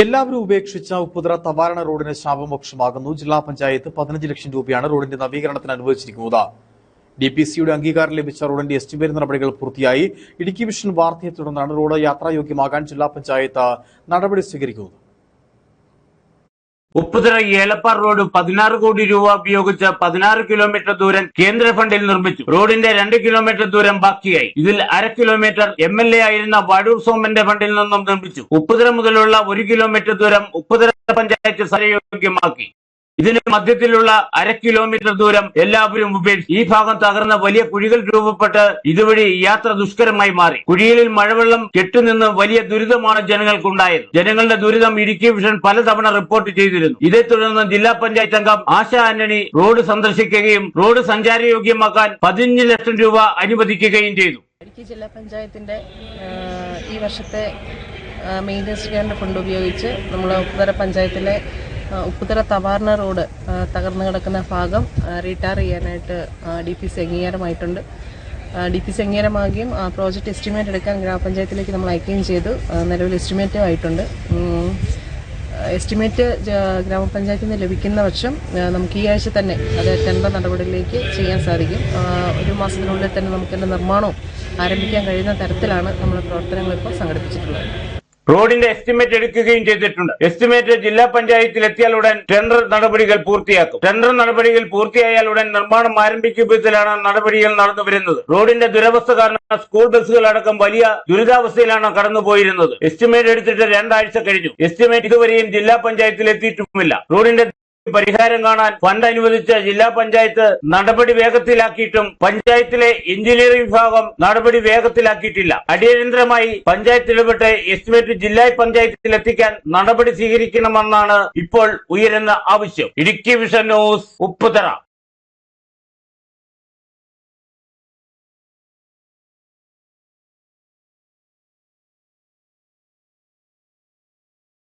എല്ലാവരും ഉപേക്ഷിച്ച ഉപ്പുതറ തവാരണ റോഡിന് ശാപമോക്ഷമാകുന്നു ജില്ലാ പഞ്ചായത്ത് പതിനഞ്ച് ലക്ഷം രൂപയാണ് റോഡിന്റെ നവീകരണത്തിന് അനുവദിച്ചിരിക്കുന്നത്. ഡി പി സിയുടെ അംഗീകാരം ലഭിച്ച റോഡിന്റെ എസ്റ്റിമേറ്റ് നടപടികൾ പൂർത്തിയായി. ഇടുക്കി വിഷൻ വാർത്തയെ തുടർന്നാണ് റോഡ് യാത്രായോഗ്യമാകാൻ ജില്ലാ പഞ്ചായത്ത് നടപടി സ്വീകരിക്കുന്നത്. ഉപ്പുതറ ഏലപ്പാർ റോഡ് പതിനാറ് കോടി രൂപ ഉപയോഗിച്ച് പതിനാറ് കിലോമീറ്റർ ദൂരം കേന്ദ്ര ഫണ്ടിൽ നിർമ്മിച്ചു. റോഡിന്റെ രണ്ട് കിലോമീറ്റർ ദൂരം ബാക്കിയായി. ഇതിൽ അര കിലോമീറ്റർ എം എൽ എ ആയിരുന്ന വടൂർ സോമന്റെ ഫണ്ടിൽ നിന്നും നിർമ്മിച്ചു. ഉപ്പുതറ മുതലുള്ള ഒരു കിലോമീറ്റർ ദൂരം ഉപ്പുതറ പഞ്ചായത്ത് സ്ഥലയോഗ്യമാക്കി ഇതിന് മധ്യത്തിലുള്ള അര കിലോമീറ്റർ ദൂരം എല്ലാവരും ഉപേക്ഷിച്ചു ഈ ഭാഗം തകർന്ന വലിയ കുഴികൾ രൂപപ്പെട്ട് ഇതുവഴി യാത്ര ദുഷ്കരമായി മാറി. കുഴികളിൽ മഴവെള്ളം കെട്ടുനിന്ന് വലിയ ദുരിതമാണ് ജനങ്ങൾക്കുണ്ടായത്. ജനങ്ങളുടെ ദുരിതം ഇടുക്കി വിഷൻ പലതവണ റിപ്പോർട്ട് ചെയ്തിരുന്നു. ഇതേ തുടർന്ന് ജില്ലാ പഞ്ചായത്ത് അംഗം ആശ ആന്റണി റോഡ് സന്ദർശിക്കുകയും റോഡ് സഞ്ചാരയോഗ്യമാക്കാൻ പതിനഞ്ച് ലക്ഷം രൂപ അനുവദിക്കുകയും ചെയ്തു. ഇടുക്കി ജില്ലാ പഞ്ചായത്തിന്റെ ഈ വർഷത്തെ ഗ്രാൻഡ് ഫണ്ട് ഉപയോഗിച്ച് നമ്മൾ ഉപ്പുതറ പഞ്ചായത്തിലെ ഉപ്പുതറ തവാർണ റോഡ് തകർന്നു കിടക്കുന്ന ഭാഗം റിട്ടയർ ചെയ്യാനായിട്ട് ഡി പി സി അംഗീകാരമായിട്ടുണ്ട് ഡി പി സി അംഗീകാരമാകുകയും ആ, പ്രോജക്റ്റ് എസ്റ്റിമേറ്റ് എടുക്കാൻ ഗ്രാമപഞ്ചായത്തിലേക്ക് നമ്മൾ അയക്കുകയും ചെയ്തു. നിലവിൽ എസ്റ്റിമേറ്റും ആയിട്ടുണ്ട്. എസ്റ്റിമേറ്റ് ഗ്രാമപഞ്ചായത്തിൽ നിന്ന് ലഭിക്കുന്ന പക്ഷം നമുക്ക് ഈ ആഴ്ച തന്നെ അത് ടെൻഡർ നടപടികളിലേക്ക് ചെയ്യാൻ സാധിക്കും. ഒരു മാസത്തിനുള്ളിൽ തന്നെ നമുക്കതിന്റെ നിർമ്മാണവും ആരംഭിക്കാൻ കഴിയുന്ന തരത്തിലാണ് നമ്മൾ പ്രവർത്തനങ്ങൾ ഇപ്പോൾ സംഘടിപ്പിച്ചിട്ടുള്ളത്. റോഡിന്റെ എസ്റ്റിമേറ്റ് എടുക്കുകയും ചെയ്തിട്ടുണ്ട്. എസ്റ്റിമേറ്റ് ജില്ലാ പഞ്ചായത്തിൽ എത്തിയാൽ ഉടൻ ടെൻഡർ നടപടികൾ പൂർത്തിയാക്കും. ടെൻഡർ നടപടികൾ പൂർത്തിയായാൽ ഉടൻ നിർമ്മാണം ആരംഭിക്കും നടപടികൾ നടന്നുവരുന്നത് റോഡിന്റെ ദുരവസ്ഥ കാരണം സ്കൂൾ ബസ്സുകൾ അടക്കം വലിയ ദുരിതാവസ്ഥയിലാണ് കടന്നുപോയിരുന്നത്. എസ്റ്റിമേറ്റ് എടുത്തിട്ട് രണ്ടാഴ്ച കഴിഞ്ഞു. എസ്റ്റിമേറ്റ് ഇതുവരെയും ജില്ലാ പഞ്ചായത്തിൽ എത്തിയിട്ടുമില്ല. റോഡിന്റെ പരിഹാരം കാണാൻ ഫണ്ട് അനുവദിച്ച ജില്ലാ പഞ്ചായത്ത് നടപടി വേഗത്തിലാക്കിയിട്ടും പഞ്ചായത്തിലെ എഞ്ചിനീയറിംഗ് വിഭാഗം നടപടി വേഗത്തിലാക്കിയിട്ടില്ല. അടിയന്തരമായി പഞ്ചായത്ത് ഇടപെട്ട് എസ്റ്റിമേറ്റ് ജില്ലാ പഞ്ചായത്തിൽ എത്തിക്കാൻ നടപടി സ്വീകരിക്കണമെന്നാണ് ഇപ്പോൾ ഉയരുന്ന ആവശ്യം. Idukki vision news Upputhara.